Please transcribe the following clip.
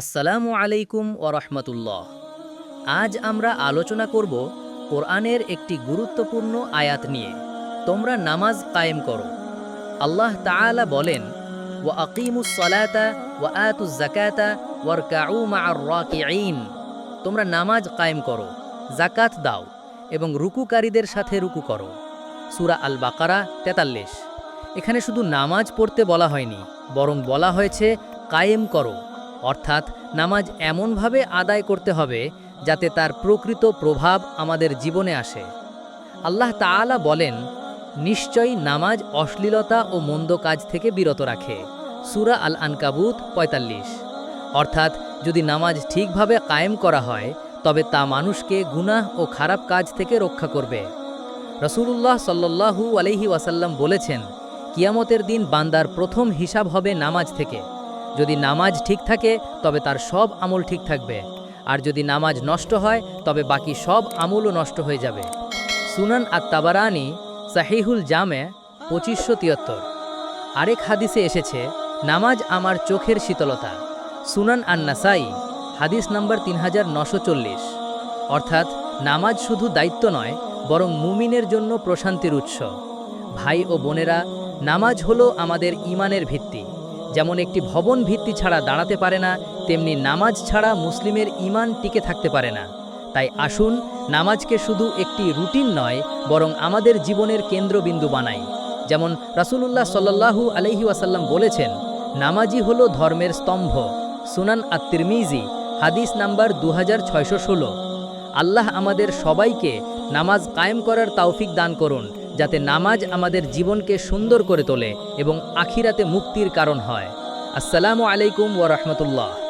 আসসালামু আলাইকুম ওরহমতুল্লাহ আজ আমরা আলোচনা করব কোরআনের একটি গুরুত্বপূর্ণ আয়াত নিয়ে। তোমরা নামাজ কায়েম করো। আল্লাহ তাআলা বলেন, ওয়া আকিমুস সালাতা ওয়া আতুজ জাকাতা ওয়ারকাউ মা'আর রাকিঈন। তোমরা নামাজ কায়েম করো জাকাত দাও এবং রুকুকারীদের সাথে রুকু করো। সুরা আল বাকারা 43 এখানে শুধু নামাজ পড়তে বলা হয়নি, বরং বলা হয়েছে কায়েম করো। অর্থাৎ নামাজ এমনভাবে আদায় করতে হবে যাতে তার প্রকৃত প্রভাব আমাদের জীবনে আসে। আল্লাহ তাআলা বলেন, নিশ্চয়ই নামাজ অশ্লীলতা ও মন্দ কাজ থেকে বিরত রাখে। সুরা আল আনকাবুত ৪৫ অর্থাৎ যদি নামাজ ঠিকভাবে কায়েম করা হয়, তবে তা মানুষকে গুনাহ ও খারাপ কাজ থেকে রক্ষা করবে। রসুলুল্লাহ সাল্লাল্লাহু আলহি ওয়াসাল্লাম বলেছেন, কিয়ামতের দিন বান্দার প্রথম হিসাব হবে নামাজ থেকে। যদি নামাজ ঠিক থাকে, তবে তার সব আমল ঠিক থাকবে। আর যদি নামাজ নষ্ট হয়, তবে বাকি সব আমলও নষ্ট হয়ে যাবে। সুনান আত তাবারানি সাহিহুল জামে পঁচিশশো তিয়াত্তর। আরেক হাদিসে এসেছে, নামাজ আমার চোখের শীতলতা। সুনান আন নাসাই হাদিস নাম্বার তিন হাজার নশো চল্লিশ। অর্থাৎ, নামাজ শুধু দায়িত্ব নয়, বরং মুমিনের জন্য প্রশান্তির উৎস। ভাই ও বোনেরা, নামাজ হলো আমাদের ইমানের ভিত্তি। যেমন একটি ভবন ভিত্তি ছাড়া দাঁড়াতে পারে না, তেমনি নামাজ ছাড়া মুসলিমের ইমান টিকে থাকতে পারে না। তাই আসুন, নামাজকে শুধু একটি রুটিন নয়, বরং আমাদের জীবনের কেন্দ্রবিন্দু বানাই। যেমন রাসূলুল্লাহ সাল্লাল্লাহু আলহি ওয়াসাল্লাম বলেছেন, নামাজি হল ধর্মের স্তম্ভ। সুনান আত্মিরমিজি হাদিস নাম্বার দু হাজার ছয়শো ষোলো। আল্লাহ আমাদের সবাইকে নামাজ কায়েম করার তৌফিক দান করুন। যাতে নামাজ আমাদের জীবনকে সুন্দর করে তোলে এবং আখিরাতে মুক্তির কারণ হয়। আসসালামু আলাইকুম ওয়া রাহমাতুল্লাহ।